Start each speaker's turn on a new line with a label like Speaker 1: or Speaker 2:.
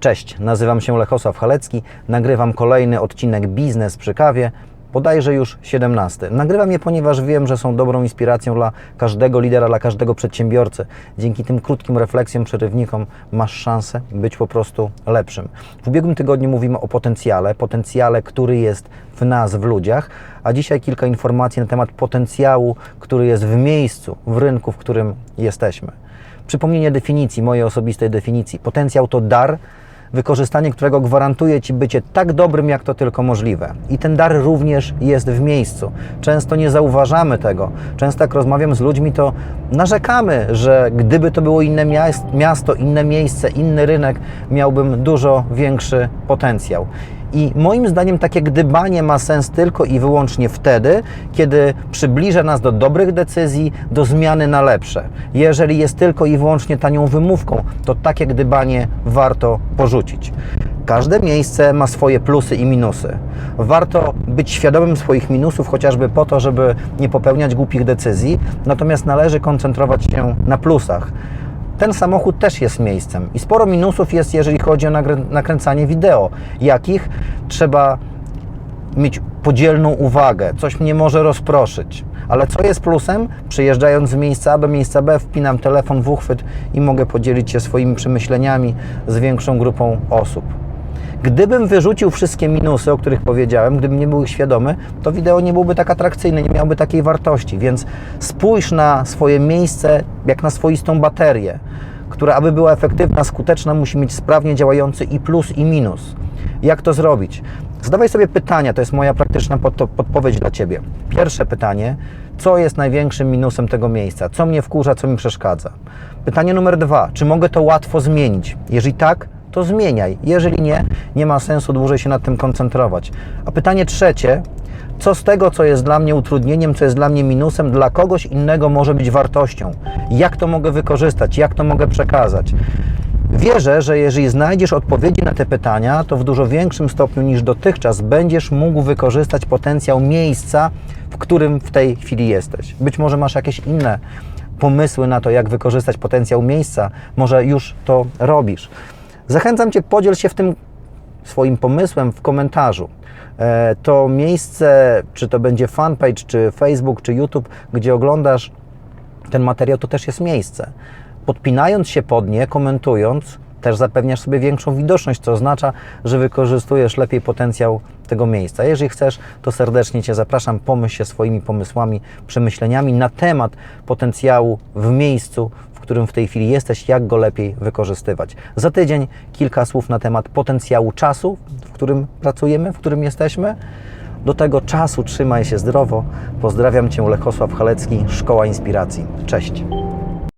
Speaker 1: Cześć, nazywam się Lechosław Halecki, nagrywam kolejny odcinek Biznes przy kawie, bodajże już 17. Nagrywam je, ponieważ wiem, że są dobrą inspiracją dla każdego lidera, dla każdego przedsiębiorcy. Dzięki tym krótkim refleksjom, przerywnikom masz szansę być po prostu lepszym. W ubiegłym tygodniu mówimy o potencjale, potencjale, który jest w nas, w ludziach, a dzisiaj kilka informacji na temat potencjału, który jest w miejscu, w rynku, w którym jesteśmy. Przypomnienie definicji, mojej osobistej definicji. Potencjał to dar, wykorzystanie którego gwarantuje Ci bycie tak dobrym, jak to tylko możliwe. I ten dar również jest w miejscu. Często nie zauważamy tego. Często jak rozmawiam z ludźmi, to narzekamy, że gdyby to było inne miast- miasto, inne miejsce, inny rynek, miałbym dużo większy potencjał. I moim zdaniem takie gdybanie ma sens tylko i wyłącznie wtedy, kiedy przybliża nas do dobrych decyzji, do zmiany na lepsze. Jeżeli jest tylko i wyłącznie tanią wymówką, to takie gdybanie warto porzucić. Każde miejsce ma swoje plusy i minusy. Warto być świadomym swoich minusów, chociażby po to, żeby nie popełniać głupich decyzji, natomiast należy koncentrować się na plusach ten samochód też jest miejscem. I sporo minusów jest, jeżeli chodzi o nakręcanie wideo. Jakich trzeba mieć podzielną uwagę, coś mnie może rozproszyć. Ale co jest plusem? Przyjeżdżając z miejsca A do miejsca B, wpinam telefon w uchwyt i mogę podzielić się swoimi przemyśleniami z większą grupą osób. Gdybym wyrzucił wszystkie minusy, o których powiedziałem, gdybym nie był ich świadomy, to wideo nie byłoby tak atrakcyjne, nie miałoby takiej wartości. Więc spójrz na swoje miejsce jak na swoistą baterię, która, aby była efektywna, skuteczna, musi mieć sprawnie działający i plus, i minus. Jak to zrobić? Zadawaj sobie pytania, to jest moja praktyczna pod- podpowiedź dla Ciebie. Pierwsze pytanie, co jest największym minusem tego miejsca? Co mnie wkurza, co mi przeszkadza? Pytanie numer dwa, czy mogę to łatwo zmienić? Jeżeli tak, to zmieniaj. Jeżeli nie, nie ma sensu dłużej się nad tym koncentrować. A pytanie trzecie, co z tego, co jest dla mnie utrudnieniem, co jest dla mnie minusem, dla kogoś innego może być wartością? Jak to mogę wykorzystać? Jak to mogę przekazać? Wierzę, że jeżeli znajdziesz odpowiedzi na te pytania, to w dużo większym stopniu niż dotychczas będziesz mógł wykorzystać potencjał miejsca, w którym w tej chwili jesteś. Być może masz jakieś inne pomysły na to, jak wykorzystać potencjał miejsca, może już to robisz. Zachęcam Cię, podziel się w tym swoim pomysłem w komentarzu. E, To miejsce, czy to będzie fanpage, czy Facebook, czy YouTube, gdzie oglądasz ten materiał, to też jest miejsce. Podpinając się pod nie, komentując, też zapewniasz sobie większą widoczność, co oznacza, że wykorzystujesz lepiej potencjał tego miejsca. Jeżeli chcesz, to serdecznie Cię zapraszam, pomyśl się swoimi pomysłami, przemyśleniami na temat potencjału w miejscu, w którym w tej chwili jesteś, jak go lepiej wykorzystywać. Za tydzień kilka słów na temat potencjału czasu, w którym pracujemy, w którym jesteśmy. Do tego czasu trzymaj się zdrowo. Pozdrawiam Cię, Lechosław Halecki, Szkoła Inspiracji. Cześć.